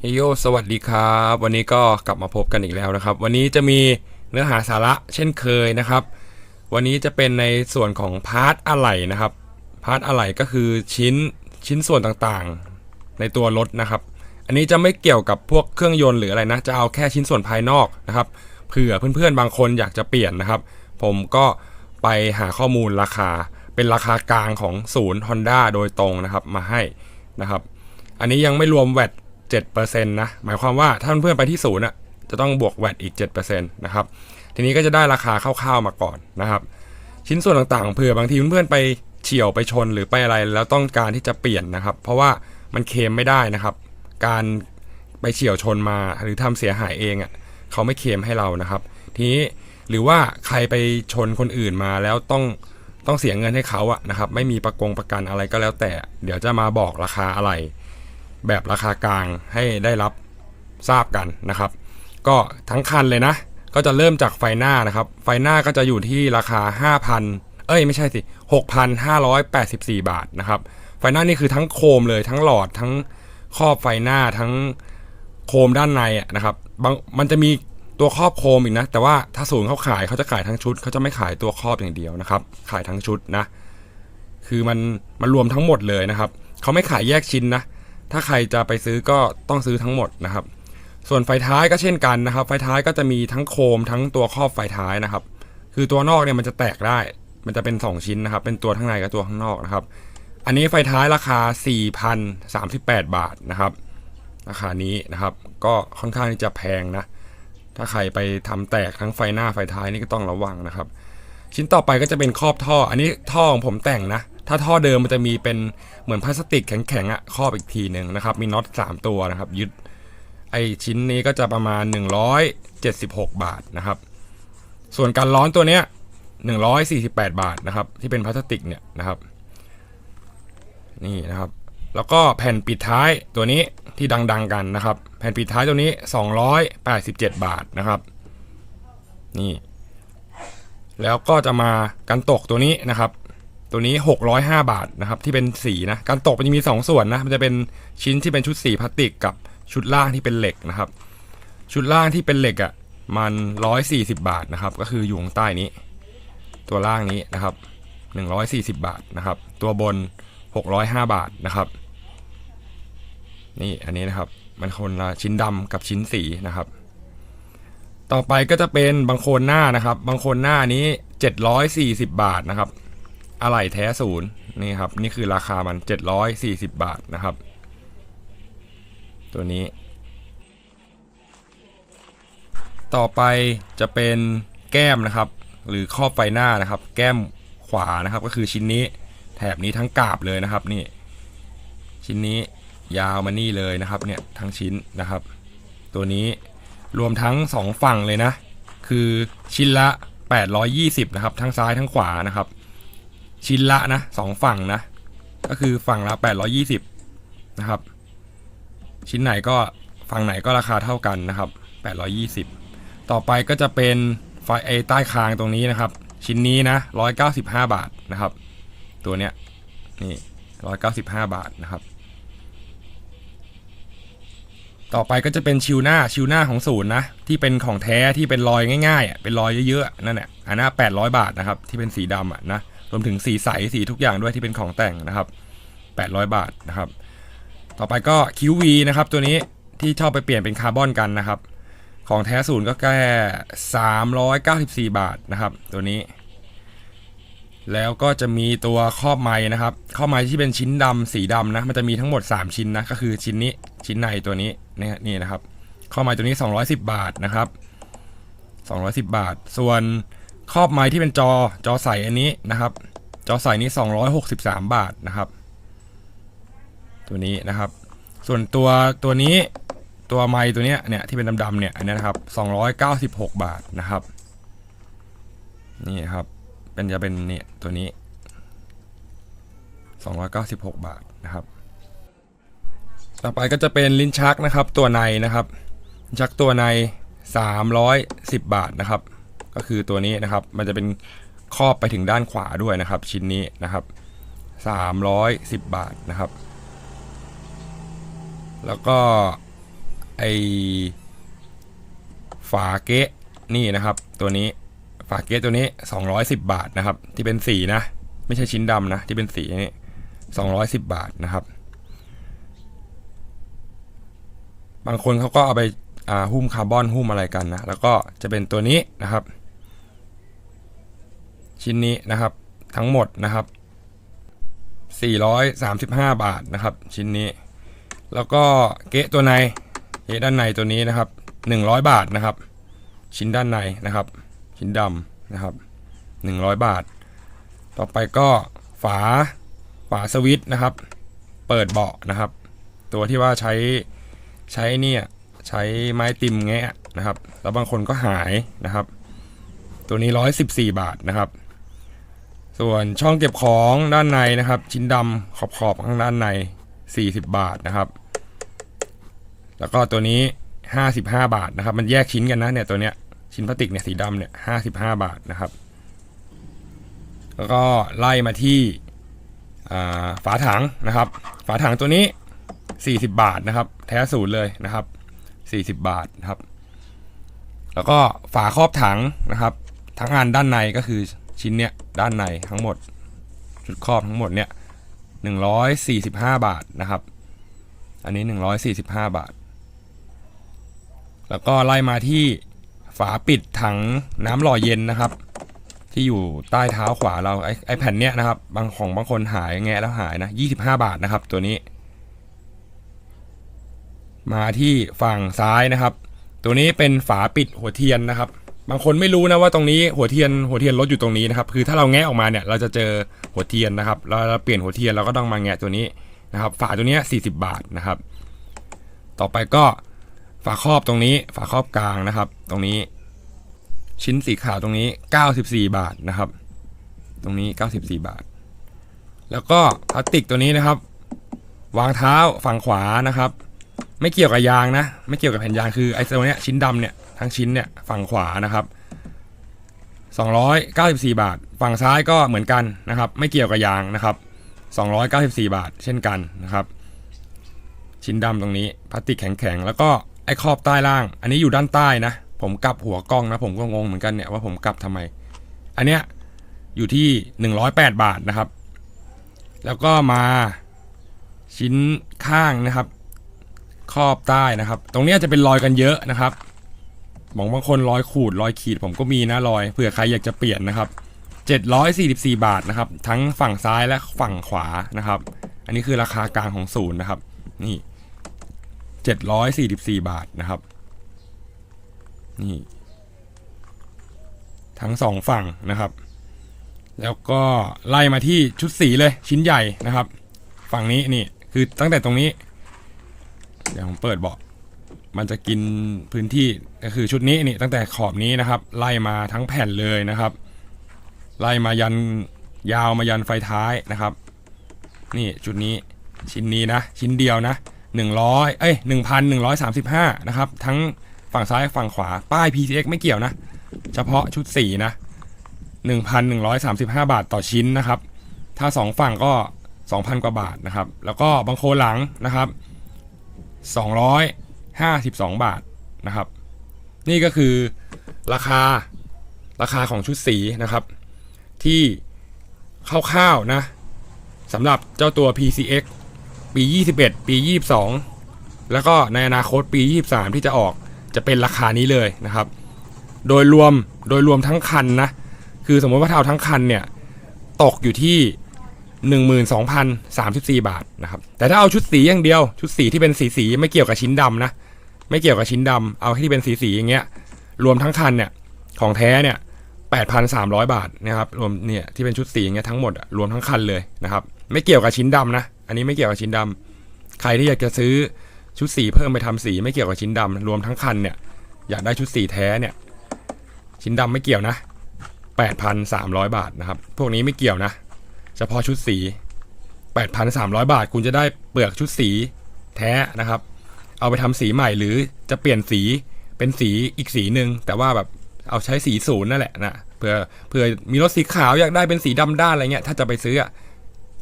เฮโยสวัสดีครับ วันนี้ก็กลับมาพบกันอีกแล้วนะครับ วันนี้จะมีเนื้อหาสาระเช่นเคยนะครับ วันนี้จะเป็นในส่วนของพาร์ทอะไหล่นะครับ พาร์ทอะไหล่ก็คือชิ้นชิ้นส่วนต่างๆ ในตัวรถนะครับ อันนี้จะไม่เกี่ยวกับพวกเครื่องยนต์หรืออะไรนะ จะเอาแค่ชิ้นส่วนภายนอกนะครับเผื่อเพื่อนๆบางคนอยากจะเปลี่ยนนะครับ ผมก็ไปหาข้อมูลราคา เป็นราคากลางของศูนย์ Honda โดยตรงนะครับมาให้นะครับ อันนี้ยังไม่รวมแวด7%นะ หมายความว่าถ้าเพื่อนไปที่ศูนย์อะจะต้องบวกแวดอีก7%นะครับ ทีนี้ก็จะได้ราคาคร่าวๆมาก่อนนะครับ ชิ้นส่วนต่างๆเผื่อบางทีเพื่อนๆไปเฉี่ยวไปชนหรือไปอะไรแล้วต้องการที่จะเปลี่ยนนะครับ เพราะว่ามันเคมไม่ได้นะครับ การไปเฉี่ยวชนมาหรือทำเสียหายเองอะเขาไม่เคมให้เรานะครับ ทีนี้หรือว่าใครไปชนคนอื่นมาแล้วต้อง ต้องเสียเงินให้เขาอะนะครับ ไม่มีประกงประกันอะไรก็แล้วแต่ เดี๋ยวจะมาบอกราคาอะไร แบบราคากลางให้ได้รับทราบกันนะครับ ก็ทั้งคันเลยนะ ก็จะเริ่มจากไฟหน้านะครับ ไฟหน้าก็จะอยู่ที่ราคา 5,000 เอ้ยไม่ใช่สิ 6,584 บาทนะครับ ไฟหน้านี่คือทั้งโคมเลยทั้งหลอดทั้งครอบไฟหน้าทั้งโคมด้านในนะครับบางมันจะมี ตัวครอบโคมอีกนะ แต่ว่าถ้าศูนย์เขาขายเขาจะขายทั้งชุดเขาจะไม่ขายตัวครอบอย่างเดียวนะครับ ขายทั้งชุดนะ คือมันมันรวมทั้งหมดเลยนะครับเขาไม่ขายแยกชิ้นนะ ถ้าใครจะไปซื้อก็ต้องซื้อทั้งหมดนะครับ ส่วนไฟท้ายก็เช่นกันนะครับ ไฟท้ายก็จะมีทั้งโคมทั้งตัวครอบไฟท้ายนะครับ คือตัวนอกเนี่ยมันจะแตกได้ มันจะเป็น 2 ชิ้นนะครับ เป็นตัวข้างในกับตัวข้างนอกนะครับ อันนี้ไฟท้ายราคา 4,038 บาทนะครับ ราคานี้นะครับ ก็ค่อนข้างที่จะแพงนะ ถ้าใครไปทำแตกทั้งไฟหน้าไฟท้ายนี่ก็ต้องระวังนะครับ ชิ้นต่อไปก็จะเป็นครอบท่อ อันนี้ท่อของผมแต่งนะ ถ้าท่อเดิมมันจะมีเป็นเหมือนพลาสติกแข็งๆอะครอบอีกทีหนึ่งนะครับ มีน็อต3ตัวนะครับ ยึดไอชิ้นนี้ก็จะประมาณ 176 บาทนะครับ ส่วนการร้อนตัวเนี้ย148 บาทนะครับ ที่เป็นพลาสติกเนี่ยนะครับ นี่นะครับ แล้วก็แผ่นปิดท้ายตัวนี้ที่ดังๆกันนะครับ แผ่นปิดท้ายตัวนี้ 287 บาทนะครับ นี่ แล้วก็จะมากันตกตัวนี้นะครับ ตัวนี้ 605 บาทนะครับ ที่เป็นสีนะการตกมันจะมี 2 ส่วนนะมันจะเป็นชิ้นที่เป็นชุดสีพลาสติกกับชุดล่างที่เป็นเหล็กนะครับ ชุดล่างที่เป็นเหล็กอะ่ะมัน 140 บาทนะครับ ก็คืออยู่ข้างใต้นี้ ตัวล่างนี้นะครับ 140 บาทนะครับ ตัวบน 605 บาทนะครับ นี่อันนี้นะครับ มันคนละชิ้นดำกับชิ้นสีนะครับ ต่อไปก็จะเป็นบางโคนหน้านะครับ บางโคนหน้านี้ 740 บาทนะครับ อะไหล่แท้ศูนย์นี่ครับ นี่คือราคามัน 740 บาทนะครับ ตัวนี้ ต่อไปจะเป็นแก้มนะครับ หรือครอบไฟหน้านะครับ แก้มขวานะครับ ก็คือชิ้นนี้ แถบนี้ทั้งกาบเลยนะครับ นี่ ชิ้นนี้ ยาวมานี่เลยนะครับเนี่ยทั้งชิ้นนะครับ ตัวนี้รวมทั้งสองฝั่งเลยนะ คือชิ้นละ 820 นะครับ ทั้งซ้ายทั้งขวานะครับ ชิ้นละนะสองฝั่งนะ ก็คือฝั่งละ 820 นะครับ ชิ้นไหนก็ฝั่งไหนก็ราคาเท่ากันนะครับ 820 ต่อไปก็จะเป็นไฟไอใต้คางตรงนี้นะครับ ชิ้นนี้นะ 195 บาทนะครับ ตัวเนี้ยนี่ 195 บาทนะครับ ต่อไปก็จะเป็นชิวหน้าชิวหน้าของศูนย์นะ ที่เป็นของแท้ที่เป็นรอยง่ายๆ เป็นรอยเยอะๆ นั่นแหละอันนั้น800 บาทนะครับ ที่เป็นสีดำอะนะรวมถึงสีใสสีทุกอย่างด้วยที่เป็นของแต่งนะครับ 800 บาทนะครับ ต่อไปก็คิววีนะครับตัวนี้ที่ชอบไปเปลี่ยนเป็นคาร์บอนกันนะครับ ของแท้ศูนย์ก็แค่394 บาทนะครับ ตัวนี้ แล้วก็จะมีตัวครอบไม้นะครับครอบไม้ที่เป็นชิ้นดำสีดำนะมันจะมีทั้งหมด 3 ชิ้นนะก็คือชิ้นนี้ชิ้นในตัวนี้ นี่นี่นะครับครอไม้ตัวนี้ 210 บาทนะครับ 210 บาท ส่วนครอบไม้ที่เป็นจอจอใสอันนี้นะครับ จอใสนี้ 263 บาทนะครับ ตัวนี้นะครับ ส่วนตัวตัวนี้ตัวไม้ตัวเนี้ยเนี่ยที่เป็นดำๆเนี่ยอันนี้นะครับ 296 บาทนะครับนี่ครับเป็นจะเป็นเนี่ยตัวนี้ 296 บาทนะครับ ต่อไปก็จะเป็นลิ้นชักนะครับ ตัวในนะครับลิ้นชักตัวใน 310 บาทนะครับ ก็คือตัวนี้นะครับ มันจะเป็นครอบไปถึงด้านขวาด้วยนะครับ ชิ้นนี้นะครับ 310 บาทนะครับ แล้วก็ไอฝาเกะนี่นะครับ ตัวนี้ฝาเกะตัวนี้ 210 บาทนะครับ ที่เป็นสีนะ ไม่ใช่ชิ้นดำนะ ที่เป็นสีนี่210 บาทนะครับ บางคนเขาก็เอาไปาหุ้มคาร์บอนหุ้มอะไรกันนะ แล้วก็จะเป็นตัวนี้นะครับ ชิ้นนี้นะครับทั้งหมดนะครับ 435 บาทนะครับ ชิ้นนี้ แล้วก็เกะตัวในเกะด้านในตัวนี้นะครับ 100 บาทนะครับ ชิ้นด้านในนะครับ ชิ้นดำนะครับ 100 บาท ต่อไปก็ฝาฝาสวิตช์นะครับ เปิดเบาะนะครับ ตัวที่ว่าใช้ ใช้เนี่ยใช้ไม้ติมแงะนะครับ แล้วบางคนก็หายนะครับ ตัวนี้ 114 บาทนะครับ ส่วนช่องเก็บของด้านในนะครับ ชิ้นดำขอบขอบๆข้างด้านใน 40 บาทนะครับ แล้วก็ตัวนี้ 55 บาทนะครับ มันแยกชิ้นกันนะเนี่ยตัวเนี้ยชิ้นพลาสติกเนี่ยสีดำเนี่ย55 บาทนะครับ แล้วก็ไล่มาที่ฝาถังนะครับ ฝาถังตัวนี้ 40บาทนะครับ แท้ศูนย์เลยนะครับ40บาทนะครับ แล้วก็ฝาครอบถังนะครับ ทั้งอันด้านในก็คือชิ้นเนี้ยด้านในทั้งหมด ชุดครอบทั้งหมดเนี่ย145บาทนะครับ อันนี้145บาท แล้วก็ไล่มาที่ฝาปิดถังน้ำหล่อเย็นนะครับ ที่อยู่ใต้เท้าขวาเราไอ้ไอแผ่นเนี้ยนะครับ บางของบางคนหายแงะแล้วหายนะ 25 บาทนะครับ ตัวนี้ มาที่ฝั่งซ้ายนะครับ ตัวนี้เป็นฝาปิดหัวเทียนนะครับ บางคนไม่รู้นะว่าตรงนี้หัวเทียนหัวเทียนรถอยู่ตรงนี้นะครับคือถ้าเราแงะออกมาเนี่ยเราจะเจอหัวเทียนนะครับเราเราเปลี่ยนหัวเทียนเราก็ต้องมาแงะตัวนี้นะครับ ฝาตัวนี้40 บาทนะครับ ต่อไปก็ฝาครอบตรงนี้ ฝาครอบกลางนะครับ ตรงนี้ ชิ้นสีขาวตรงนี้ 94 บาทนะครับ ตรงนี้ 94 บาท แล้วก็พลาสติกตัวนี้นะครับ วางเท้าฝั่งขวานะครับ ไม่เกี่ยวกับยางนะ ไม่เกี่ยวกับแผ่นยางคือไอ้ตัวเนี้ยชิ้นดำเนี่ยทั้งชิ้นเนี่ยฝั่งขวานะครับ294 บาท ฝั่งซ้ายก็เหมือนกันนะครับ ไม่เกี่ยวกับยางนะครับ 294 บาท เช่นกันนะครับ ชิ้นดำตรงนี้พลาสติกแข็งๆแล้วก็ไอ้ครอบใต้ล่าง อันนี้อยู่ด้านใต้นะ ผมกลับหัวกล้องนะผมก็งงเหมือนกันเนี่ยว่าผมกลับทำไม อันเนี้ยอยู่ที่ 108 บาทนะครับ แล้วก็มาชิ้นข้างนะครับ ครอบใต้นะครับ ตรงนี้จะเป็นรอยกันเยอะนะครับบางบางคนรอยขูดรอยขีดผมก็มีนะรอยเผื่อใครอยากจะเปลี่ยนนะครับ744 บาทนะครับ ทั้งฝั่งซ้ายและฝั่งขวานะครับ อันนี้คือราคากลางของศูนย์นะครับ นี่744 บาทนะครับ นี่ ทั้งสองฝั่งนะครับ แล้วก็ไล่มาที่ชุดสีเลยชิ้นใหญ่นะครับ ฝั่งนี้นี่คือตั้งแต่ตรงนี้ เดี๋ยวผมเปิดเบาะมันจะกินพื้นที่ก็คือชุดนี้นี่ตั้งแต่ขอบนี้นะครับ ไล่มาทั้งแผ่นเลยนะครับ ไล่มายันยาวมายันไฟท้ายนะครับ นี่ชุดนี้ชิ้นนี้นะ ชิ้นเดียวนะ100เอ้ย1,135นะครับ ทั้งฝั่งซ้ายฝั่งขวาป้าย PTX ไม่เกี่ยวนะ เฉพาะชุดสีนะ1,135 บาทต่อชิ้นนะครับ ถ้า 2 ฝั่งก็ 2,000 กว่าบาทนะครับ แล้วก็บางโคหลังนะครับ 252 บาทนะครับ นี่ก็คือราคาราคาของชุดสีนะครับ ที่คร่าวๆนะสำหรับเจ้าตัว PCX ปี 21 ปี 22 แล้วก็ในอนาคตปี 23 ที่จะออกจะเป็นราคานี้เลยนะครับ โดยรวมโดยรวมทั้งคันนะ คือสมมติว่าถ้าเอาทั้งคันเนี่ย ตกอยู่ที่ 12,034 บาทนะครับ แต่ถ้าเอาชุดสีอย่างเดียว ชุดสีที่เป็นสีสีไม่เกี่ยวกับชิ้นดำนะ ไม่เกี่ยวกับชิ้นดำเอาที่เป็นสีสีอย่างเงี้ย รวมทั้งคันเนี่ย ของแท้เนี่ย8,300 บาทนะครับ รวมเนี่ยที่เป็นชุดสีอย่างเงี้ยทั้งหมดรวมทั้งคันเลยนะครับ ไม่เกี่ยวกับชิ้นดำนะ อันนี้ไม่เกี่ยวกับชิ้นดำใครที่อยากจะซื้อชุดสีเพิ่มไปทำสีไม่เกี่ยวกับชิ้นดำรวมทั้งคันเนี่ยอยากได้ชุดสีแท้เนี่ย ชิ้นดำไม่เกี่ยวนะ8,300 บาทนะครับ พวกนี้ไม่เกี่ยวนะ เฉพาะชุดสี 8,300 บาท คุณจะได้เปลือกชุดสีแท้นะครับ เอาไปทำสีใหม่หรือจะเปลี่ยนสีเป็นสีอีกสีหนึ่งแต่ว่าแบบเอาใช้สีศูนย์นั่นแหละนะเผื่อเผื่อมีรถสีขาวอยากได้เป็นสีดำด้านอะไรเงี้ยถ้าจะไปซื้อก็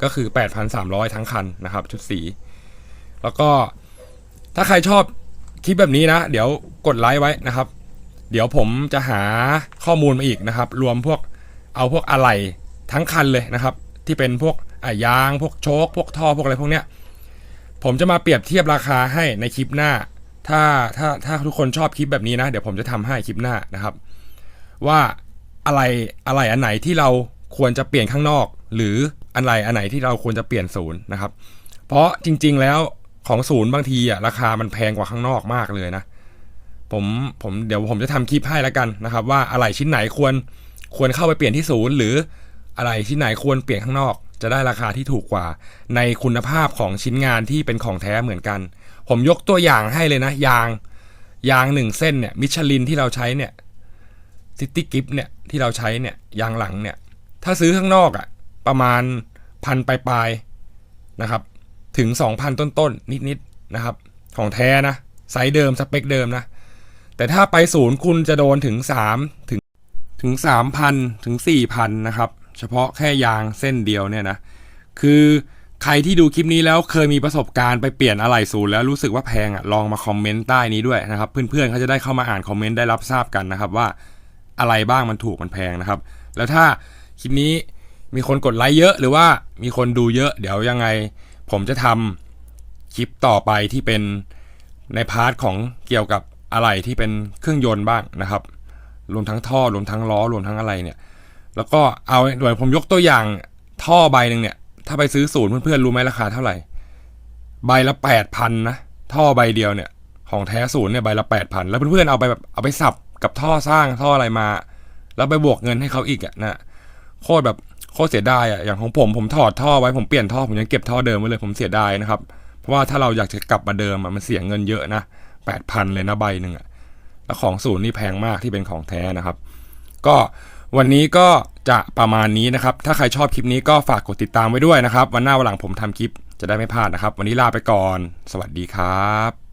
ก็คือ 8,300 ทั้งคันนะครับ ชุดสี แล้วก็ถ้าใครชอบคลิปแบบนี้นะ เดี๋ยวกดไลค์ไว้นะครับ เดี๋ยวผมจะหาข้อมูลมาอีกนะครับ รวมพวกเอาพวกอะไหล่ทั้งคันเลยนะครับ ที่เป็นพวกอะยาง พวกโชคพวกท่อพวกอะไรพวกเนี้ยผมจะมาเปรียบเทียบราคาให้ในคลิปหน้า ถ้าถ้าถ้าทุกคนชอบคลิปแบบนี้นะ เดี๋ยวผมจะทำให้คลิปหน้านะครับ ว่าอะไรอะไรอันไหนที่เราควรจะเปลี่ยนข้างนอก หรืออะไรอันไหนที่เราควรจะเปลี่ยนศูนย์นะครับ เพราะจริง ๆแล้วของศูนย์บางทีอะราคามันแพงกว่าข้างนอกมากเลยนะผมผมเดี๋ยวผมจะทำคลิปให้แล้วกันนะครับ ว่าอะไรชิ้นไหนควรควรเข้าไปเปลี่ยนที่ศูนย์หรือ อะไรชิ้นไหนควรเปลี่ยนข้างนอก จะได้ราคาที่ถูกกว่า ในคุณภาพของชิ้นงานที่เป็นของแท้เหมือนกัน ผมยกตัวอย่างให้เลยนะ ยางยางหนึ่งเส้นเนี่ยมิชลินที่เราใช้เนี่ยซิตี้กิฟเนี่ยที่เราใช้เนี่ยยางหลังเนี่ยถ้าซื้อข้างนอกอะ่ะประมาณพันปลายๆนะครับ ถึง 2,000 ต้นๆนิดๆนะครับ ของแท้นะไซส์เดิมสเปคเดิมนะ แต่ถ้าไปศูนย์คุณจะโดนถึง 3 ถึงถึง3,000 ถึง 4,000 นะครับ เฉพาะแค่ยางเส้นเดียวเนี่ยนะ คือใครที่ดูคลิปนี้แล้วเคยมีประสบการณ์ไปเปลี่ยนอะไหล่ศูนย์แล้วรู้สึกว่าแพงอะลองมาคอมเมนต์ใต้นี้ด้วยนะครับ เพื่อนๆเขาจะได้เข้ามาอ่านคอมเมนต์ได้รับทราบกันนะครับว่าอะไรบ้างมันถูกมันแพงนะครับ แล้วถ้าคลิปนี้มีคนกดไลค์เยอะ หรือว่ามีคนดูเยอะ เดี๋ยวยังไง ผมจะทำคลิปต่อไปที่เป็นในพาร์ทของเกี่ยวกับอะไรที่เป็นเครื่องยนต์บ้างนะครับ รวมทั้งท่อรวมทั้งล้อรวมทั้งอะไรเนี่ย แล้วก็เอาโดยผมยกตัวอย่างท่อใบหนึ่งเนี่ย ถ้าไปซื้อศูนย์เพื่อนๆรู้ไหมราคาเท่าไหร่ ใบละแปดพันนะ ท่อใบเดียวเนี่ย ของแท้ศูนย์เนี่ยใบละแปดพันแล้วเพื่อนๆเอาไปแบบเอาไปสับกับท่อสร้างท่ออะไรมา แล้วไปบวกเงินให้เขาอีกอะนะโคตรแบบโคตรเสียดายอะอย่างของผมผมถอดท่อไว้ผมเปลี่ยนท่อผมยังเก็บท่อเดิมไว้เลยผมเสียดายนะครับ เพราะว่าถ้าเราอยากจะกลับมาเดิมอะมันเสียเงินเยอะนะแปดพันเลยนะใบหนึ่งอะแล้วของศูนย์นี่แพงมากที่เป็นของแท้นะครับ ก็ วันนี้ก็จะประมาณนี้นะครับ ถ้าใครชอบคลิปนี้ก็ฝากกดติดตามไว้ด้วยนะครับ วันหน้าวันหลังผมทำคลิปจะได้ไม่พลาดนะครับ วันนี้ลาไปก่อน สวัสดีครับ